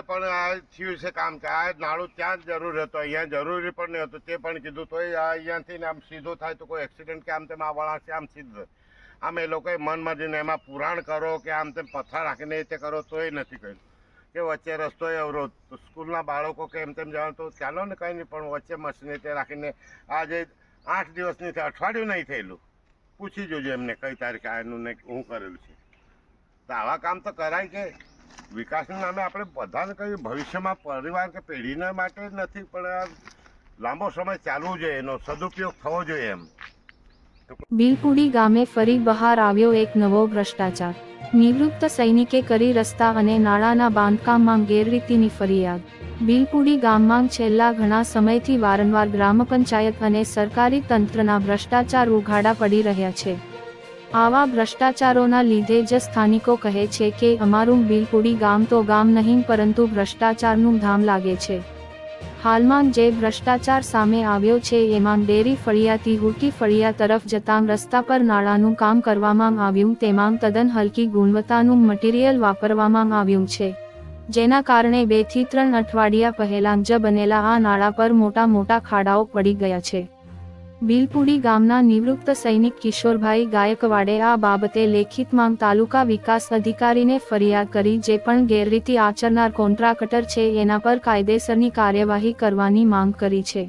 અમારે પણ આ થયું છે કામ કે આ નાળું ત્યાં જ જરૂર હતો, અહીંયા જરૂરી પણ નહીં હતું તે પણ કીધું, તોય અહીંયાથી આમ સીધો થાય તો કોઈ એક્સિડન્ટ કે આમ તેમ આ વળાશે આમ સીધું. આમ એ લોકોએ મન મજીને એમાં પુરાણ કરો કે આમ તેમ પથ્થર રાખીને એ તે કરો, તોય નથી કર્યું. કે વચ્ચે રસ્તો અવરોધ. સ્કૂલના બાળકો કે એમ તેમ જવાનું તો ચાલો ને કંઈ નહીં, પણ વચ્ચે મશીને તે રાખીને આજે આઠ દિવસની અઠવાડિયું નહીં થયેલું. પૂછી જોજો એમને કઈ તારીખે આનું ને હું કરેલું છે. તો આવા કામ તો કરાય કે વિકાસના નામે આપણે બધાને કહ્યું, ભવિષ્યમાં પરિવાર કે પેઢીના માટે નથી, પણ લાંબો સમય ચાલવું જોઈએ, એનો સદુપયોગ થવો જોઈએ એમ. બિલપુડી ગામે ફરી બહાર આવ્યો એક નવો ભ્રષ્ટાચાર. નિવૃત્ત સૈનિકે કરી રસ્તા અને નાળાના બાંધકામમાં ગેરરીતિની ફરિયાદ. બિલપુડી ગામમાં છેલ્લા ઘણા સમયથી વારંવાર ગ્રામ પંચાયત અને સરકારી તંત્રના ભ્રષ્ટાચાર ઉઘાડા પડી રહ્યા છે. આવા ભ્રષ્ટાચારોના લીધે જ સ્થાનિકો કહે છે કે અમારું બિલપુડી ગામ તો ગામ નહીં પરંતુ ભ્રષ્ટાચારનું ધામ લાગે છે. હાલમાં જે ભ્રષ્ટાચાર સામે આવ્યો છે એમાં ડેરી ફળિયાથી હુટી ફળિયા તરફ જતાં રસ્તા પર નાળાનું કામ કરવામાં આવ્યું તેમાં તદ્દન હલકી ગુણવત્તાનું મટીરિયલ વાપરવામાં આવ્યું છે. જેના કારણે બેથી ત્રણ અઠવાડિયા પહેલાં જ બનેલા આ નાળા પર મોટા મોટા ખાડાઓ પડી ગયા છે. બિલપુડી ગામના નિવૃત્ત સૈનિક કિશોરભાઈ ગાયકવાડે આ બાબતે લેખિત માંગ તાલુકા વિકાસ અધિકારીને ફરિયાદ કરી જે પણ ગેરરીતિ આચરનાર કોન્ટ્રાક્ટર છે એના પર કાયદેસરની કાર્યવાહી કરવાની માંગ કરી છે.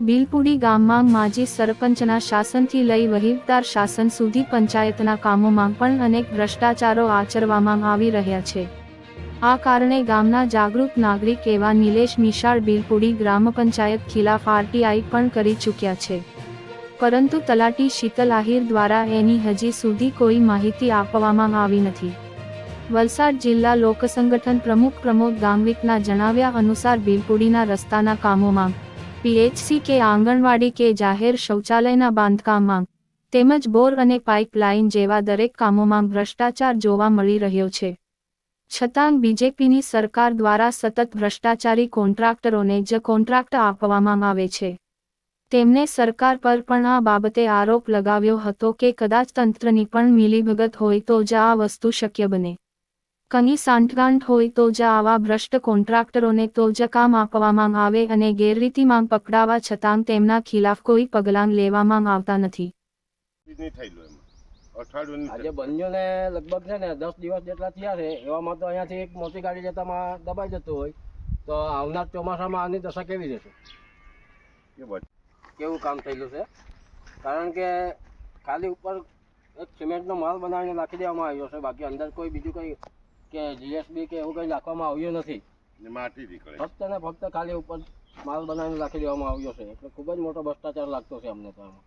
બિલપુડી ગામમાં માજી સરપંચના શાસનથી લઈ વહીવટદાર શાસન સુધી પંચાયતના કામોમાં પણ અનેક ભ્રષ્ટાચારો આચરવામાં આવી રહ્યા છે. આ કારણે ગામના જાગૃત નાગરિક એવા નિલેશ મિશાળ બિલપુડી ગ્રામ પંચાયત ખિલાફ આરટીઆઈ પણ કરી ચૂક્યા છે. પરંતુ તલાટી શીતલ આહિર દ્વારા એની હજી સુધી કોઈ માહિતી આપવામાં આવી નથી. વલસાડ જિલ્લા લોકસંગઠન પ્રમુખ પ્રમોદ ગામવિકના જણાવ્યા અનુસાર બિલપુડીના રસ્તાના કામોમાં પીએચસી કે આંગણવાડી કે જાહેર શૌચાલયના બાંધકામમાં તેમજ બોર અને પાઇપલાઇન જેવા દરેક કામોમાં ભ્રષ્ટાચાર જોવા મળી રહ્યો છે. છતાં બીજેપીની સરકાર દ્વારા સતત ભ્રષ્ટાચારી કોન્ટ્રાક્ટરોને જ કોન્ટ્રાક્ટ આપવામાં આવે છે. તેમણે સરકાર પર પણ આ બાબતે આરોપ લગાવ્યો હતો કે કદાચ તંત્રની પણ મિલીભગત હોય તો જ આ વસ્તુ શક્ય બને. કની સાંઠગાંઠ હોય તો જ આવા ભ્રષ્ટ કોન્ટ્રાક્ટરોને તો જ કામ આપવામાં આવે અને ગેરરીતિમાં પકડાવા છતાં તેમના ખિલાફ કોઈ પગલાં લેવામાં આવતા નથી. આજે બન્યો ને લગભગ છે ને દસ દિવસ જેટલા થયા છે એવામાં તો અહીંયાથી એક મોટી ગાડી જતામાં દબાઈ જતું હોય. તો આવનાર ચોમાસામાં આની દશા કેવી રહેશે? કેવું કામ થયેલું છે? કારણ કે ખાલી ઉપર એક સિમેન્ટનો માલ બનાવીને નાખી દેવામાં આવ્યો છે બાકી અંદર કોઈ બીજું કંઈ કે જીએસબી કે એવું કંઈ નાખવામાં આવ્યું નથી. માટી નીકળે. ફક્ત ને ફક્ત ખાલી ઉપર માલ બનાવીને નાખી દેવામાં આવ્યો છે એટલે ખૂબ જ મોટો ભ્રષ્ટાચાર લાગતો છે અમને તો આમાં